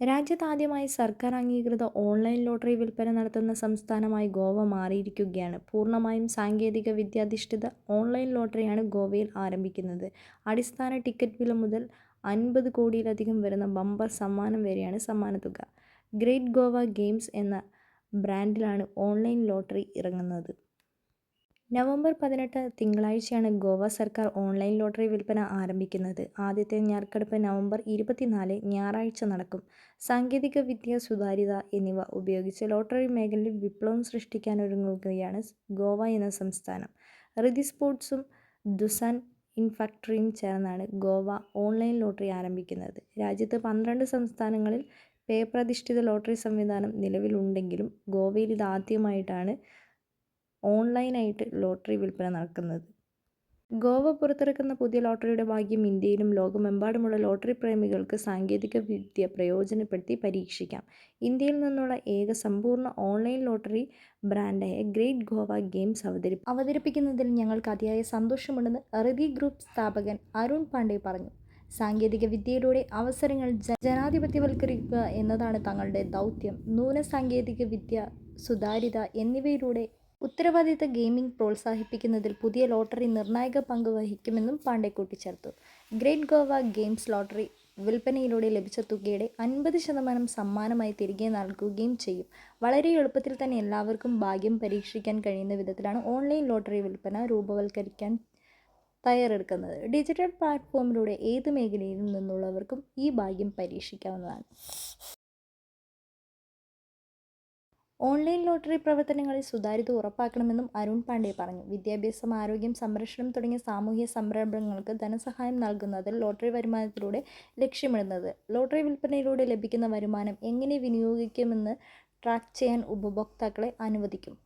രാജ്യത്താദ്യമായി സർക്കാർ അംഗീകൃത online lottery വിൽപ്പന നടത്തുന്ന സംസ്ഥാനമായി ഗോവ മാറിയിരിക്കുകയാണ്. പൂർണമായും സാങ്കേതിക വിദ്യാധിഷ്ഠിത ഓൺലൈൻ ലോട്ടറിയാണ് ഗോവയിൽ ആരംഭിക്കുന്നത്. അടിസ്ഥാന ടിക്കറ്റ് വില മുതൽ അൻപത് കോടിയിലധികം വരുന്ന ബമ്പർ സമ്മാനം വരെയാണ് സമ്മാനത്തുക. ഗ്രേറ്റ് ഗോവ ഗെയിംസ് എന്ന ബ്രാൻഡിലാണ് ഓൺലൈൻ ലോട്ടറി ഇറങ്ങുന്നത്. നവംബർ പതിനെട്ട് തിങ്കളാഴ്ചയാണ് ഗോവ സർക്കാർ ഓൺലൈൻ ലോട്ടറി വിൽപ്പന ആരംഭിക്കുന്നത്. ആദ്യത്തെ ഞാർക്കെടുപ്പ് നവംബർ ഇരുപത്തിനാല് ഞായറാഴ്ച നടക്കും. സാങ്കേതിക വിദ്യ സുതാര്യത എന്നിവ ഉപയോഗിച്ച് ലോട്ടറി മേഖലയിൽ വിപ്ലവം സൃഷ്ടിക്കാനൊരുങ്ങുകയാണ് ഗോവ എന്ന സംസ്ഥാനം. റിതി സ്പോർട്സും ദുസാൻ ഇൻഫാക്ടറിയും ചേർന്നാണ് ഗോവ ഓൺലൈൻ ലോട്ടറി ആരംഭിക്കുന്നത്. രാജ്യത്ത് പന്ത്രണ്ട് സംസ്ഥാനങ്ങളിൽ പേപ്പർ അധിഷ്ഠിത ലോട്ടറി സംവിധാനം നിലവിലുണ്ടെങ്കിലും ഗോവയിൽ ഇതാദ്യമായിട്ടാണ് ഓൺലൈനായിട്ട് ലോട്ടറി വിൽപ്പന നടക്കുന്നത്. ഗോവ പുറത്തിറക്കുന്ന പുതിയ ലോട്ടറിയുടെ ഭാഗ്യം ഇന്ത്യയിലും ലോകമെമ്പാടുമുള്ള ലോട്ടറി പ്രേമികൾക്ക് സാങ്കേതിക വിദ്യ പ്രയോജനപ്പെടുത്തി പരീക്ഷിക്കാം. ഇന്ത്യയിൽ നിന്നുള്ള ഏക സമ്പൂർണ ഓൺലൈൻ ലോട്ടറി ബ്രാൻഡായ ഗ്രേറ്റ് ഗോവ ഗെയിംസ് അവതരി അവതരിപ്പിക്കുന്നതിൽ ഞങ്ങൾക്ക് അതിയായ സന്തോഷമുണ്ടെന്ന് റിദ്ധി ഗ്രൂപ്പ് സ്ഥാപകൻ അരുൺ പാണ്ഡെ പറഞ്ഞു. സാങ്കേതിക വിദ്യയിലൂടെ അവസരങ്ങൾ ജനാധിപത്യവൽക്കരിക്കുക എന്നതാണ് തങ്ങളുടെ ദൗത്യം. നൂന സാങ്കേതിക വിദ്യ സുതാര്യത എന്നിവയിലൂടെ ഉത്തരവാദിത്ത ഗെയിമിംഗ് പ്രോത്സാഹിപ്പിക്കുന്നതിൽ പുതിയ ലോട്ടറി നിർണായക പങ്ക് വഹിക്കുമെന്നും പാണ്ഡെ കൂട്ടിച്ചേർത്തു. ഗ്രേറ്റ് ഗോവ ഗെയിംസ് ലോട്ടറി വിൽപ്പനയിലൂടെ ലഭിച്ച തുകയുടെ അൻപത് ശതമാനം സമ്മാനമായി തിരികെ നൽകുകയും ചെയ്യും. വളരെ എളുപ്പത്തിൽ തന്നെ എല്ലാവർക്കും ഭാഗ്യം പരീക്ഷിക്കാൻ കഴിയുന്ന വിധത്തിലാണ് ഓൺലൈൻ ലോട്ടറി വിൽപ്പന രൂപവൽക്കരിക്കാൻ തയ്യാറെടുക്കുന്നത്. ഡിജിറ്റൽ പ്ലാറ്റ്ഫോമിലൂടെ ഏത് മേഖലയിൽ നിന്നുള്ളവർക്കും ഈ ഭാഗ്യം പരീക്ഷിക്കാവുന്നതാണ്. ഓൺലൈൻ ലോട്ടറി പ്രവർത്തനങ്ങളിൽ സുതാര്യത ഉറപ്പാക്കണമെന്നും അരുൺ പാണ്ഡെ പറഞ്ഞു. വിദ്യാഭ്യാസം, ആരോഗ്യം, സംരക്ഷണം തുടങ്ങിയ സാമൂഹ്യ സംരംഭങ്ങൾക്ക് ധനസഹായം നൽകുന്നതിൽ ലോട്ടറി വരുമാനത്തിലൂടെ ലക്ഷ്യമിടുന്നത്. ലോട്ടറി വിൽപ്പനയിലൂടെ ലഭിക്കുന്ന വരുമാനം എങ്ങനെ വിനിയോഗിക്കുമെന്ന് ട്രാക്ക് ചെയ്യാൻ ഉപഭോക്താക്കളെ അനുവദിക്കും.